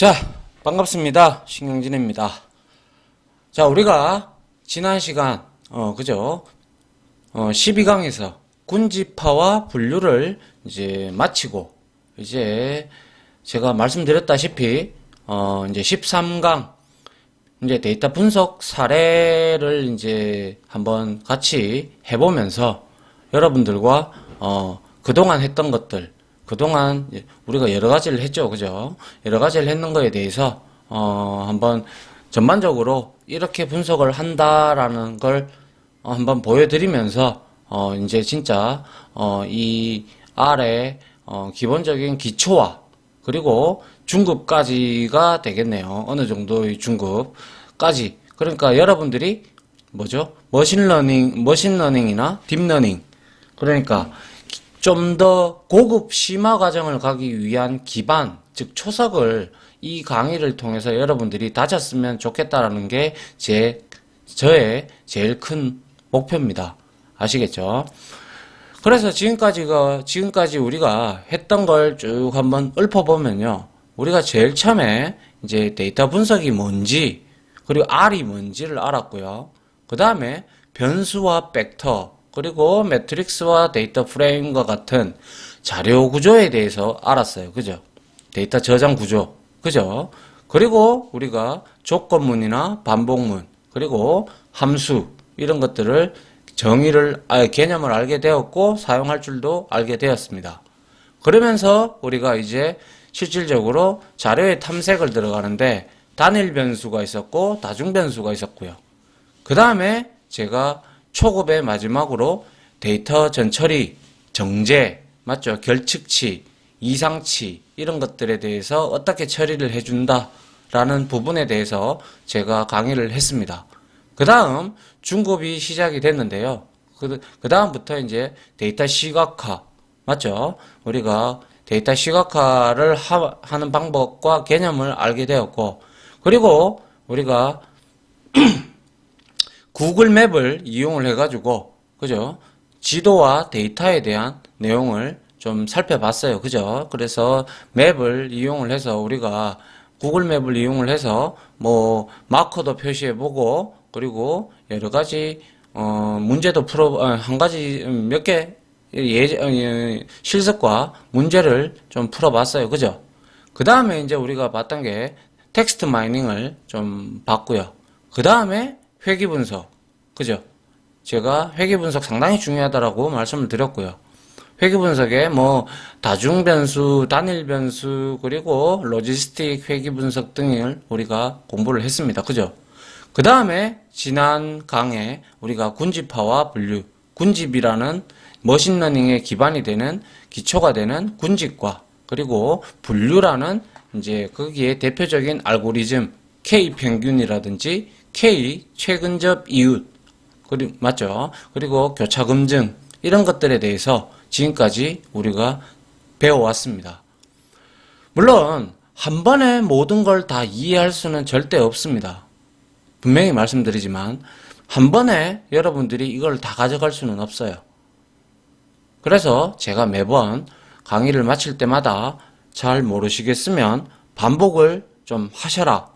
자, 반갑습니다. 신경진입니다. 자, 우리가 지난 시간, 어, 그죠? 어, 12강에서 군지파와 분류를 이제 마치고, 이제 제가 말씀드렸다시피, 어, 이제 13강, 이제 데이터 분석 사례를 이제 한번 같이 해보면서 여러분들과, 어, 그동안 했던 것들, 그동안 이제 우리가 여러 가지를 했죠. 그죠? 여러 가지를 했는 거에 대해서, 어, 한번 전반적으로 이렇게 분석을 한다라는 걸 어, 한번 보여드리면서, 어, 이제 진짜, 어, 이 아래, 어, 기본적인 기초와 그리고 중급까지가 되겠네요. 어느 정도의 중급까지. 그러니까 여러분들이 뭐죠? 머신러닝, 머신러닝이나 딥러닝. 그러니까 좀 더 고급 심화 과정을 가기 위한 기반, 즉 초석을 이 강의를 통해서 여러분들이 다졌으면 좋겠다라는 게 제, 저의 제일 큰 목표입니다. 아시겠죠? 그래서 지금까지가, 지금까지 우리가 했던 걸 쭉 한번 읊어보면요. 우리가 제일 처음에 이제 데이터 분석이 뭔지, 그리고 R이 뭔지를 알았고요. 그 다음에 변수와 벡터, 그리고 매트릭스와 데이터 프레임과 같은 자료 구조에 대해서 알았어요. 그죠? 데이터 저장 구조. 그죠? 그리고 우리가 조건문이나 반복문, 그리고 함수, 이런 것들을 정의를, 아, 개념을 알게 되었고, 사용할 줄도 알게 되었습니다. 그러면서 우리가 이제 실질적으로 자료의 탐색을 들어가는데, 단일 변수가 있었고, 다중 변수가 있었고요. 그 다음에 제가 초급의 마지막으로 데이터 전처리, 정제, 맞죠? 결측치, 이상치, 이런 것들에 대해서 어떻게 처리를 해준다라는 부분에 대해서 제가 강의를 했습니다. 그 다음 중급이 시작이 됐는데요. 그, 그 다음부터 이제 데이터 시각화, 맞죠? 우리가 데이터 시각화를 하, 하는 방법과 개념을 알게 되었고, 그리고 우리가 구글 맵을 이용을 해가지고, 그죠? 지도와 데이터에 대한 내용을 좀 살펴봤어요. 그죠? 그래서 맵을 이용을 해서 우리가 구글 맵을 이용을 해서 뭐 마커도 표시해보고, 그리고 여러 가지, 어, 문제도 풀어, 어, 한 가지, 몇 개, 예, 어, 실습과 문제를 좀 풀어봤어요. 그죠? 그 다음에 이제 우리가 봤던 게 텍스트 마이닝을 좀 봤고요. 그 다음에 회귀 분석. 그죠? 제가 회귀 분석 상당히 중요하다라고 말씀을 드렸고요. 회귀 분석에 뭐 다중 변수, 단일 변수, 그리고 로지스틱 회귀 분석 등을 우리가 공부를 했습니다. 그죠? 그 다음에 지난 강에 우리가 군집화와 분류, 군집이라는 머신러닝의 기반이 되는 기초가 되는 군집과 그리고 분류라는 이제 거기에 대표적인 알고리즘 K 평균이라든지 K 최근접 이웃 그리 맞죠? 그리고 교차 검증 이런 것들에 대해서 지금까지 우리가 배워왔습니다. 물론 한 번에 모든 걸 다 이해할 수는 절대 없습니다. 분명히 말씀드리지만 한 번에 여러분들이 이걸 다 가져갈 수는 없어요. 그래서 제가 매번 강의를 마칠 때마다 잘 모르시겠으면 반복을 좀 하셔라.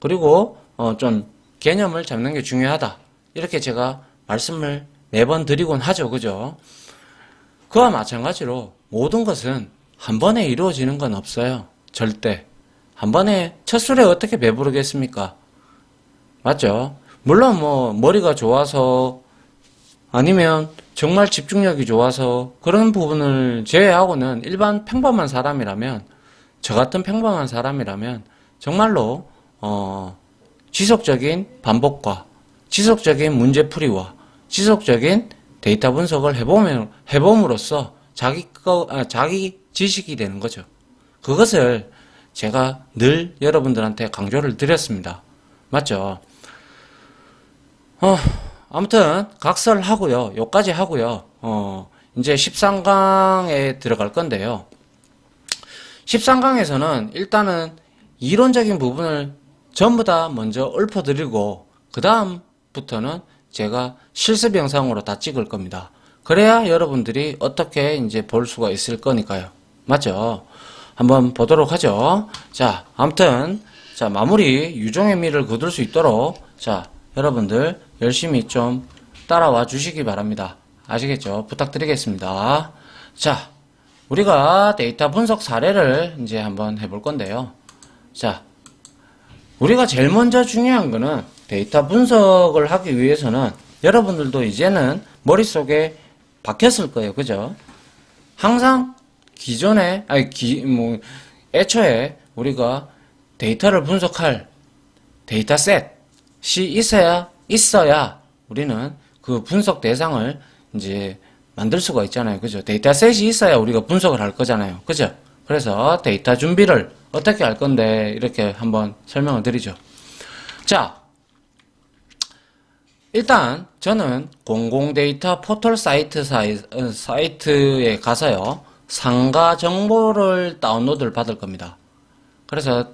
그리고 어, 좀 개념을 잡는 게 중요하다. 이렇게 제가 말씀을 매번 드리곤 하죠. 그죠? 그와 마찬가지로 모든 것은 한 번에 이루어지는 건 없어요. 절대. 한 번에 첫 술에 어떻게 배부르겠습니까? 맞죠? 물론 뭐 머리가 좋아서 아니면 정말 집중력이 좋아서 그런 부분을 제외하고는 일반 평범한 사람이라면 저 같은 평범한 사람이라면 정말로 어 지속적인 반복과 지속적인 문제풀이와 지속적인 데이터 분석을 해보면, 해봄으로써 자기 거, 아, 자기 지식이 되는 거죠. 그것을 제가 늘 여러분들한테 강조를 드렸습니다. 맞죠? 어, 아무튼, 각설하고요. 요까지 하고요. 어, 이제 13강에 들어갈 건데요. 13강에서는 일단은 이론적인 부분을 전부 다 먼저 읊어드리고, 그 다음 부터는 제가 실습 영상으로 다 찍을 겁니다. 그래야 여러분들이 어떻게 이제 볼 수가 있을 거니까요. 맞죠? 한번 보도록 하죠. 자, 아무튼 자, 마무리 유종의 미를 거둘 수 있도록 자, 여러분들 열심히 좀 따라와 주시기 바랍니다. 아시겠죠? 부탁드리겠습니다. 자, 우리가 데이터 분석 사례를 이제 한번 해볼 건데요. 자, 우리가 제일 먼저 중요한 거는 데이터 분석을 하기 위해서는 여러분들도 이제는 머릿속에 박혔을 거예요. 그죠? 항상 기존에, 아니, 기, 뭐, 애초에 우리가 데이터를 분석할 데이터 셋이 있어야, 있어야 우리는 그 분석 대상을 이제 만들 수가 있잖아요. 그죠? 데이터 셋이 있어야 우리가 분석을 할 거잖아요. 그죠? 그래서 데이터 준비를 어떻게 할 건데 이렇게 한번 설명을 드리죠. 자, 일단 저는 공공 데이터 포털 사이트 사이, 어, 사이트에 가서요. 상가 정보를 다운로드를 받을 겁니다. 그래서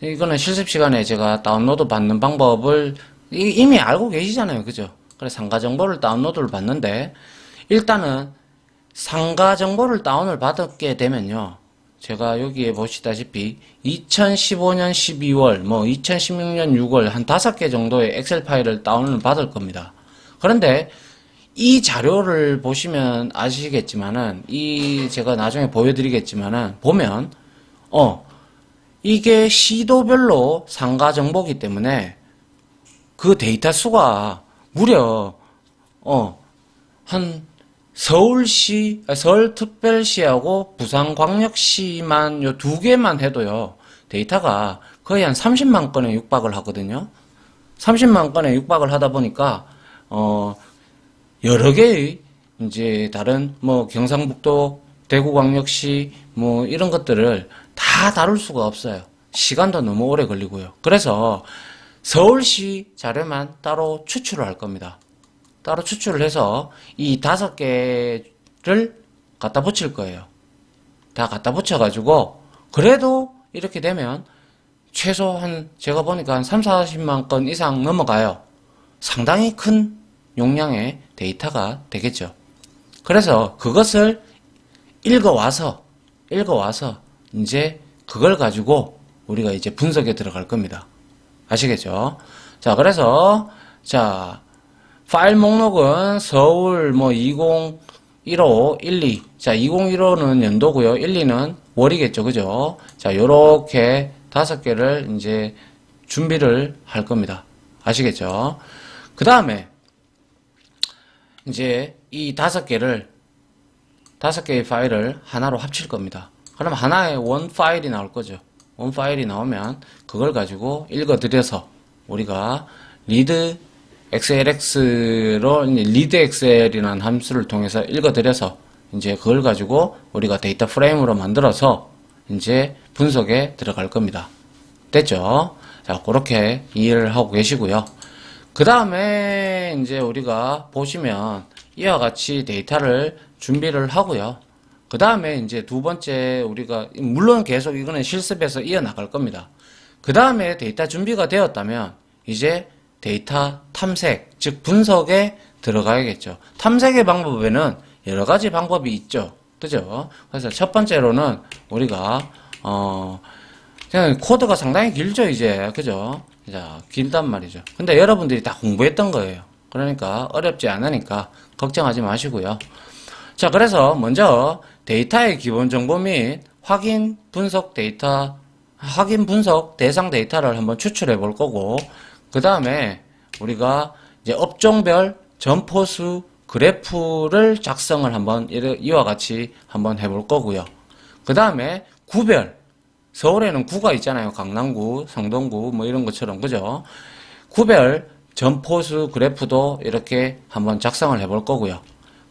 이거는 실습 시간에 제가 다운로드 받는 방법을 이- 이미 알고 계시잖아요. 그죠? 그래서 상가 정보를 다운로드를 받는데 일단은 상가 정보를 다운을 받게 되면요. 제가 여기에 보시다시피 2015년 12월, 뭐 2016년 6월 한 다섯 개 정도의 엑셀 파일을 다운을 받을 겁니다. 그런데 이 자료를 보시면 아시겠지만은 이 제가 나중에 보여드리겠지만은 보면 어 이게 시도별로 상가 정보기 때문에 그 데이터 수가 무려 어한 서울시, 아, 서울특별시하고 부산광역시만 요 두 개만 해도요, 데이터가 거의 한 30만 건에 육박을 하거든요. 30만 건에 육박을 하다 보니까, 어, 여러 개의, 이제, 다른, 뭐, 경상북도, 대구광역시, 뭐, 이런 것들을 다 다룰 수가 없어요. 시간도 너무 오래 걸리고요. 그래서, 서울시 자료만 따로 추출을 할 겁니다. 따로 추출을 해서 이 다섯 개를 갖다 붙일 거예요. 다 갖다 붙여가지고 그래도 이렇게 되면 최소 한 제가 보니까 한 3, 40만 건 이상 넘어가요. 상당히 큰 용량의 데이터가 되겠죠. 그래서 그것을 읽어와서 읽어와서 이제 그걸 가지고 우리가 이제 분석에 들어갈 겁니다. 아시겠죠? 자, 그래서 자 파일 목록은 서울 뭐 2015, 12. 자, 2015는 연도고요. 12는 월이겠죠. 그죠? 자, 요렇게 다섯 개를 이제 준비를 할 겁니다. 아시겠죠? 그 다음에 이제 이 다섯 개를 다섯 개의 파일을 하나로 합칠 겁니다. 그럼 하나의 원 파일이 나올 거죠. 원 파일이 나오면 그걸 가지고 읽어드려서 우리가 리드 XLX로 리드 엑셀이라는 함수를 통해서 읽어드려서 이제 그걸 가지고 우리가 데이터 프레임으로 만들어서 이제 분석에 들어갈 겁니다. 됐죠? 자, 그렇게 이해를 하고 계시고요. 그 다음에 이제 우리가 보시면 이와 같이 데이터를 준비를 하고요. 그 다음에 이제 두 번째 우리가 물론 계속 이거는 실습에서 이어나갈 겁니다. 그 다음에 데이터 준비가 되었다면 이제 데이터 탐색, 즉 분석에 들어가야겠죠. 탐색의 방법에는 여러 가지 방법이 있죠. 그죠? 그래서 첫 번째로는 우리가 어 그냥 코드가 상당히 길죠, 이제. 그죠? 자, 길단 말이죠. 근데 여러분들이 다 공부했던 거예요. 그러니까 어렵지 않으니까 걱정하지 마시고요. 자, 그래서 먼저 데이터의 기본 정보 및 확인 분석 데이터, 확인 분석 대상 데이터를 한번 추출해 볼 거고, 그 다음에 우리가 이제 업종별 점포수 그래프를 작성을 한번 이와 같이 한번 해볼 거고요. 그 다음에 구별, 서울에는 구가 있잖아요. 강남구, 성동구 뭐 이런 것처럼 그죠? 구별 점포수 그래프도 이렇게 한번 작성을 해볼 거고요.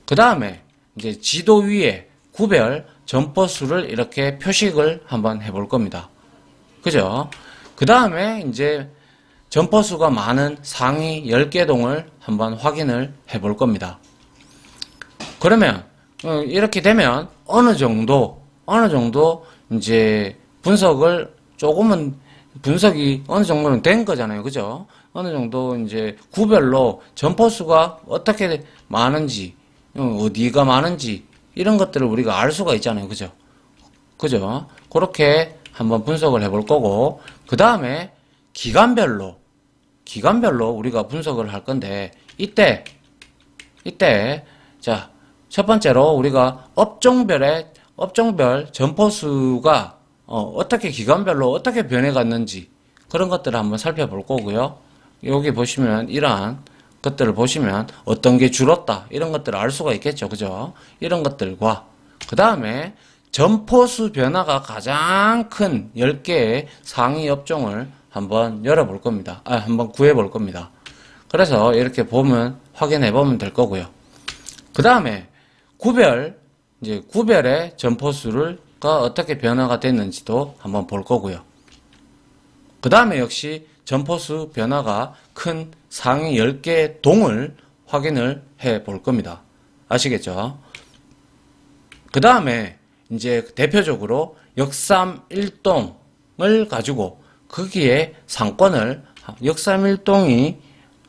그 다음에 이제 지도 위에 구별 점포수를 이렇게 표식을 한번 해볼 겁니다. 그죠? 그 다음에 이제 점포수가 많은 상위 10개 동을 한번 확인을 해 볼 겁니다. 그러면 어, 이렇게 되면 어느 정도 어느 정도 이제 분석을 조금은 분석이 어느 정도는 된 거잖아요. 그죠? 어느 정도 이제 구별로 점포수가 어떻게 많은지 어, 어디가 많은지 이런 것들을 우리가 알 수가 있잖아요. 그죠? 그죠? 그렇게 한번 분석을 해 볼 거고, 그 다음에 기간별로, 기간별로 우리가 분석을 할 건데, 이때, 이때, 자, 첫 번째로 우리가 업종별의, 업종별 점포수가 어, 떻게 기간별로 어떻게 변해갔는지 그런 것들을 한번 살펴볼 거고요. 여기 보시면 이러한 것들을 보시면 어떤 게 줄었다 이런 것들을 알 수가 있겠죠. 그죠? 이런 것들과 그 다음에 점포수 변화가 가장 큰 10개의 상위 업종을 한번 열어볼 겁니다. 아, 한번 구해볼 겁니다. 그래서 이렇게 보면 확인해 보면 될 거고요. 그 다음에 구별, 이제 구별의 점포수가 어떻게 변화가 됐는지도 한번 볼 거고요. 그 다음에 역시 점포수 변화가 큰 상위 10개 동을 확인을 해 볼 겁니다. 아시겠죠? 그 다음에 이제 대표적으로 역삼일동을 가지고 거기에 상권을 역삼일동이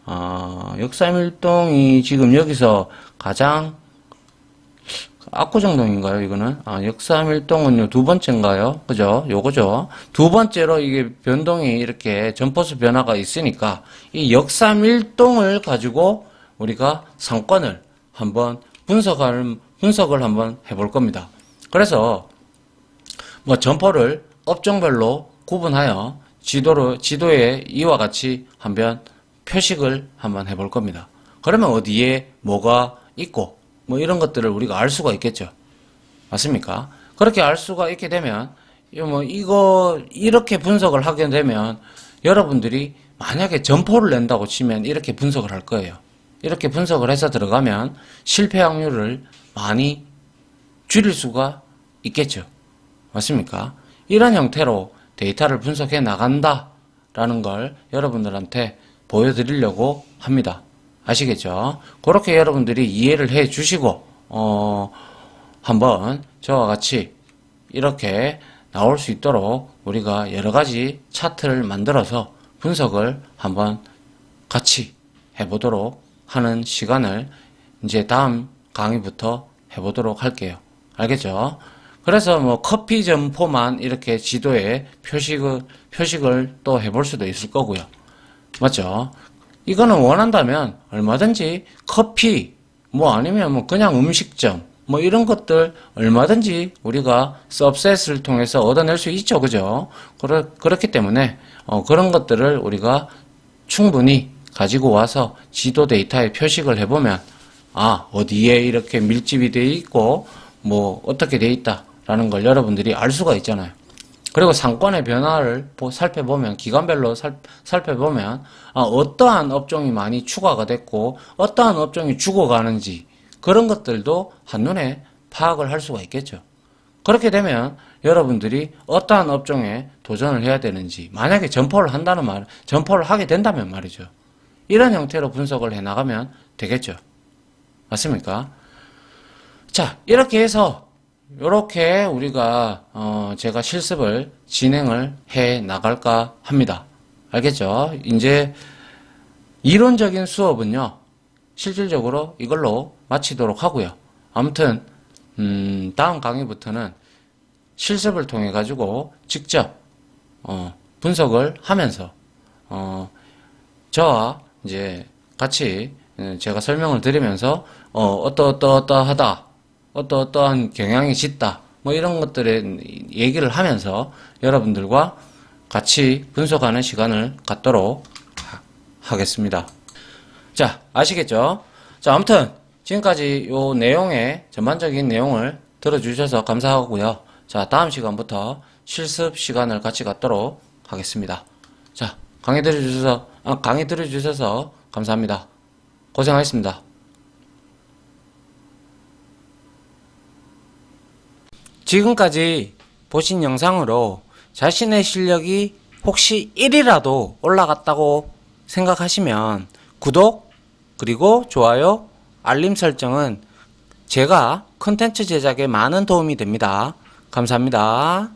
어, 역삼일동이 지금 여기서 가장 압구정동인가요, 이거는? 아, 역삼일동은요, 두 번째인가요? 그죠? 요거죠. 두 번째로 이게 변동이 이렇게 점포수 변화가 있으니까, 이 역삼일동을 가지고 우리가 상권을 한번 분석을, 분석을 한번 해볼 겁니다. 그래서, 뭐, 점포를 업종별로 구분하여 지도로, 지도에 이와 같이 한번 표식을 한번 해볼 겁니다. 그러면 어디에 뭐가 있고, 뭐 이런 것들을 우리가 알 수가 있겠죠. 맞습니까? 그렇게 알 수가 있게 되면, 뭐, 이거, 이렇게 분석을 하게 되면, 여러분들이 만약에 점포를 낸다고 치면 이렇게 분석을 할 거예요. 이렇게 분석을 해서 들어가면 실패 확률을 많이 줄일 수가 있겠죠. 맞습니까? 이런 형태로 데이터를 분석해 나간다라는 걸 여러분들한테 보여드리려고 합니다. 아시겠죠? 그렇게 여러분들이 이해를 해 주시고, 어, 한번 저와 같이 이렇게 나올 수 있도록 우리가 여러 가지 차트를 만들어서 분석을 한번 같이 해보도록 하는 시간을 이제 다음 강의부터 해보도록 할게요. 알겠죠? 그래서 뭐 커피 점포만 이렇게 지도에 표식을, 표식을 또 해볼 수도 있을 거고요. 맞죠? 이거는 원한다면 얼마든지 커피, 뭐 아니면 뭐 그냥 음식점, 뭐 이런 것들 얼마든지 우리가 서브셋을 통해서 얻어낼 수 있죠. 그죠? 그렇, 그렇기 때문에 어, 그런 것들을 우리가 충분히 가지고 와서 지도 데이터에 표식을 해보면 아, 어디에 이렇게 밀집이 되어 있고 뭐 어떻게 되어 있다 라는 걸 여러분들이 알 수가 있잖아요. 그리고 상권의 변화를 보- 살펴보면 기관별로 살, 살펴보면 아, 어떠한 업종이 많이 추가가 됐고 어떠한 업종이 죽어가는지 그런 것들도 한눈에 파악을 할 수가 있겠죠. 그렇게 되면 여러분들이 어떠한 업종에 도전을 해야 되는지 만약에 점포를 한다는 말, 점포를 하게 된다면 말이죠. 이런 형태로 분석을 해 나가면 되겠죠. 맞습니까? 자, 이렇게 해서 이렇게 우리가 어 제가 실습을 진행을 해 나갈까 합니다. 알겠죠? 이제 이론적인 수업은요. 실질적으로 이걸로 마치도록 하고요. 아무튼 음, 다음 강의부터는 실습을 통해 가지고 직접 어, 분석을 하면서 어, 저와 이제 같이 어, 제가 설명을 드리면서 어, 어떠 어떠 어떠하다 어떠어떠한 경향이 짙다 뭐 이런 것들에 얘기를 하면서 여러분들과 같이 분석하는 시간을 갖도록 하- 하겠습니다. 자, 아시겠죠? 자, 아무튼 지금까지 요 내용의 전반적인 내용을 들어주셔서 감사하고요. 자, 다음 시간부터 실습 시간을 같이 갖도록 하겠습니다. 자, 강의 들어주셔서, 아, 강의 들어주셔서 감사합니다. 고생하셨습니다. 지금까지 보신 영상으로 자신의 실력이 혹시 1이라도 올라갔다고 생각하시면 구독, 그리고 좋아요, 알림 설정은 제가 컨텐츠 제작에 많은 도움이 됩니다. 감사합니다.